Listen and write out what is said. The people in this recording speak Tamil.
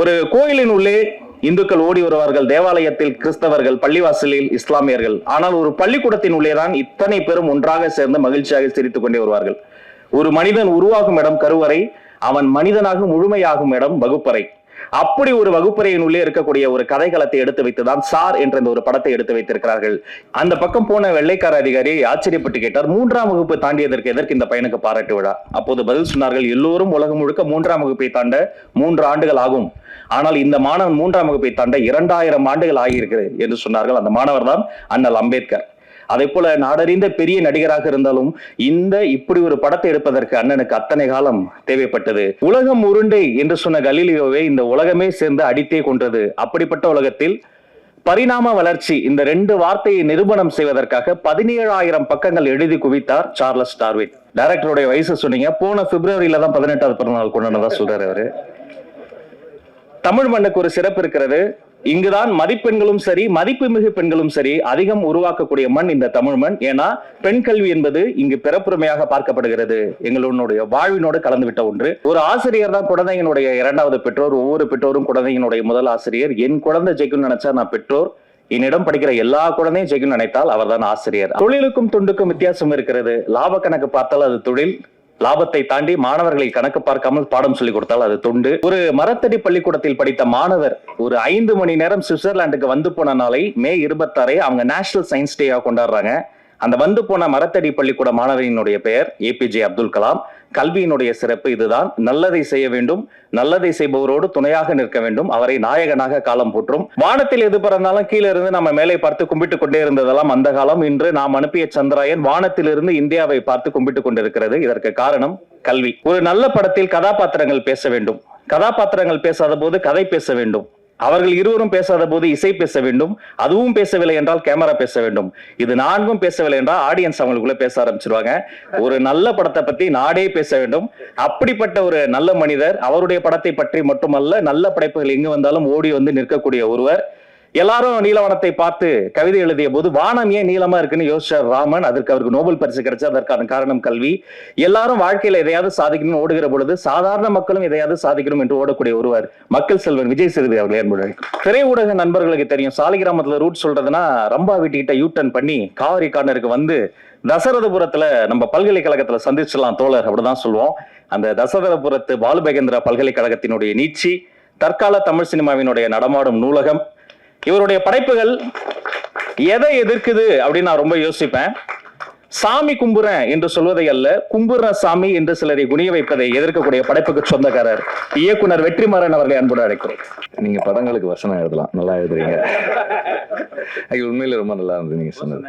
ஒரு கோயிலின் உள்ளே இந்துக்கள் ஓடி வருவார்கள். தேவாலயத்தில் கிறிஸ்தவர்கள் பள்ளிவாசலில் இஸ்லாமியர்கள். ஆனால் ஒரு பள்ளிக்கூடத்தின் உள்ளே தான் இத்தனை பேரும் ஒன்றாக சேர்ந்து மகிழ்ச்சியாக சிரித்துக் கொண்டே வருவார்கள். ஒரு மனிதன் உருவாகும் இடம் கருவறை அவன் மனிதனாக முழுமையாகும் இடம் வகுப்பறை. அப்படி ஒரு வகுப்பறையின் உள்ளே இருக்கக்கூடிய ஒரு கதைகளத்தை எடுத்து வைத்துதான் சார் என்ற இந்த ஒரு படத்தை எடுத்து வைத்திருக்கிறார்கள். அந்த பக்கம் போன வெள்ளைக்கார அதிகாரி ஆச்சரியப்பட்டு கேட்டார் மூன்றாம் வகுப்பு தாண்டியதற்கு எதற்கு இந்த பையனுக்கு பாராட்டு விழா? அப்போது பதில் சொன்னார்கள் எல்லோரும் உலகம் முழுக்க மூன்றாம் வகுப்பை தாண்ட மூன்று ஆண்டுகள் ஆகும். ஆனால் இந்த மாணவன் மூன்றாம் வகுப்பை தாண்ட இரண்டாயிரம் ஆண்டுகள் ஆகியிருக்கிறது என்று சொன்னார்கள் அந்த மாணவர் தான் அண்ணல் அம்பேத்கர். அதே போல நாடறிந்த பெரிய நடிகராக இருந்தாலும் இந்த இப்படி ஒரு படத்தை எடுப்பதற்கு அண்ணனுக்கு அத்தனை காலம் தேவைப்பட்டது. உலகம் உருண்டை என்று சொன்ன கலீலியோவை இந்த உலகமே சேர்ந்து அடித்தே கொன்றது. அப்படிப்பட்ட உலகத்தில் பரிணாம வளர்ச்சி இந்த ரெண்டு வார்த்தையை நிரூபணம் செய்வதற்காக பதினேழாயிரம் பக்கங்கள் எழுதி குவித்தார் சார்லஸ் டார்வின். டைரக்டருடைய வயசு சொன்னீங்க. போன பிப்ரவரியில தான் பதினெட்டாவது பிறந்தநாள் கொண்டாடுனதா சொல்றாரு அவரு. தமிழ் மண்ணுக்கு ஒரு சிறப்பு இருக்கிறது. இங்குதான் மதிப்பெண்களும் சரி மதிப்புமிகு பெண்களும் சரி அதிகம் உருவாக்கக்கூடிய மண் இந்த தமிழ் மண். ஏன்னா பெண் கல்வி என்பது இங்கு பிறப்புரிமையாக பார்க்கப்படுகிறது. எங்களுடைய வாழ்வினோடு கலந்துவிட்ட ஒன்று. ஒரு ஆசிரியர் தான் குழந்தையினுடைய இரண்டாவது பெற்றோர் ஒவ்வொரு பெற்றோரும் குழந்தையினுடைய முதல் ஆசிரியர். என் குழந்தை ஜெயிக்கும் நினைச்சா நான் பெற்றோர். என்னிடம் படிக்கிற எல்லா குழந்தையும் ஜெயிக்கும் நினைத்தால் அவர்தான் ஆசிரியர். தொழிலுக்கும் தொண்டுக்கும் வித்தியாசம் இருக்கிறது. லாப கணக்கு பார்த்தால் அது தொழில் லாபத்தை தாண்டி மாணவர்களை கணக்கு பார்க்காமல் பாடம் சொல்லிக் கொடுத்தால் அது தொண்டு. ஒரு மரத்தடி பள்ளிக்கூடத்தில் படித்த மாணவர் ஒரு ஐந்து மணி நேரம் சுவிட்சர்லாந்துக்கு வந்து போன நாளை மே இருபத்தாறை அவங்க நேஷனல் சயின்ஸ் டேயா கொண்டாடுறாங்க. அந்த வந்து போன மரத்தடி பள்ளிக்கூட மாணவரினுடைய பெயர் ஏபிஜே அப்துல் கலாம். கல்வியினுடைய சிறப்பு இதுதான். நல்லதை செய்ய வேண்டும். நல்லதை செய்பவரோடு துணையாக நிற்க வேண்டும். அவரை நாயகனாக காலம் போற்றும். வானத்தில் எது பிறந்தாலும் கீழே இருந்து நம்ம மேலே பார்த்து கும்பிட்டு கொண்டே இருந்ததெல்லாம் அந்த காலம். இன்று நாம் அனுப்பிய சந்திராயன் வானத்திலிருந்து இந்தியாவை பார்த்து கும்பிட்டு கொண்டிருக்கிறது. இதற்கு காரணம் கல்வி. ஒரு நல்ல படத்தில் கதாபாத்திரங்கள் பேச வேண்டும். கதாபாத்திரங்கள் பேசாத போது கதை பேச வேண்டும். அவர்கள் இருவரும் பேசாத போது இசை பேச வேண்டும். அதுவும் பேசவில்லை என்றால் கேமரா பேச வேண்டும். இது நான்கும் பேசவில்லை என்றால் ஆடியன்ஸ் அவங்களுக்குள்ள பேச ஆரம்பிச்சிருவாங்க. ஒரு நல்ல படத்தை பத்தி நாடே பேச வேண்டும். அப்படிப்பட்ட ஒரு நல்ல மனிதர் அவருடைய படத்தை பற்றி மட்டுமல்ல நல்ல படைப்புகள் எங்கு வந்தாலும் ஓடி வந்து நிற்கக்கூடிய ஒருவர். எல்லாரும் நீலவனத்தை பார்த்து கவிதை எழுதிய போது வானம் ஏன் நீளமா இருக்குன்னு யோசிச்சார் ராமன். அதற்கு அவருக்கு நோபல் பரிசு கிடைச்சு அதற்கான காரணம் கல்வி. எல்லாரும் வாழ்க்கையில எதையாவது சாதிக்கணும்னு ஓடுகிற பொழுது சாதாரண மக்களும் எதையாவது சாதிக்கணும் என்று ஓடக்கூடிய ஒருவர் மக்கள் செல்வன் விஜய் சேதுபதி அவர்கள் என்பது திரை ஊடக நண்பர்களுக்கு தெரியும் சாலிகிராமத்துல ரூட் சொல்றதுன்னா ரம்பா வீட்டுக்கிட்ட யூ டர்ன் பண்ணி காவிரி கார்னருக்கு வந்து தசரதபுரத்துல நம்ம பல்கலைக்கழகத்துல சந்திச்சிடலாம் தோழர் அப்படிதான் சொல்லுவோம். அந்த தசரதபுரத்து பாலுபகேந்திரா பல்கலைக்கழகத்தினுடைய நீட்சி தற்கால தமிழ் சினிமாவினுடைய நடமாடும் நூலகம் இவருடைய படைப்புகள் எதை எதிர்க்குது அப்படின்னு நான் ரொம்ப யோசிப்பேன். சாமி கும்புறேன் என்று சொல்வதை அல்ல கும்புற சாமி என்று சிலரை குனிய வைப்பதை எதிர்க்கக்கூடிய படைப்புக்கு சொந்தக்காரர் இயக்குனர் வெற்றிமாறன் அவர்களை அன்புடன் அழைக்கிறோம். நீங்க படங்களுக்கு வசனம் எழுதலாம் நல்லா எழுதுறீங்க. உண்மையில ரொம்ப நல்லா இருந்தது நீங்க சொன்னது.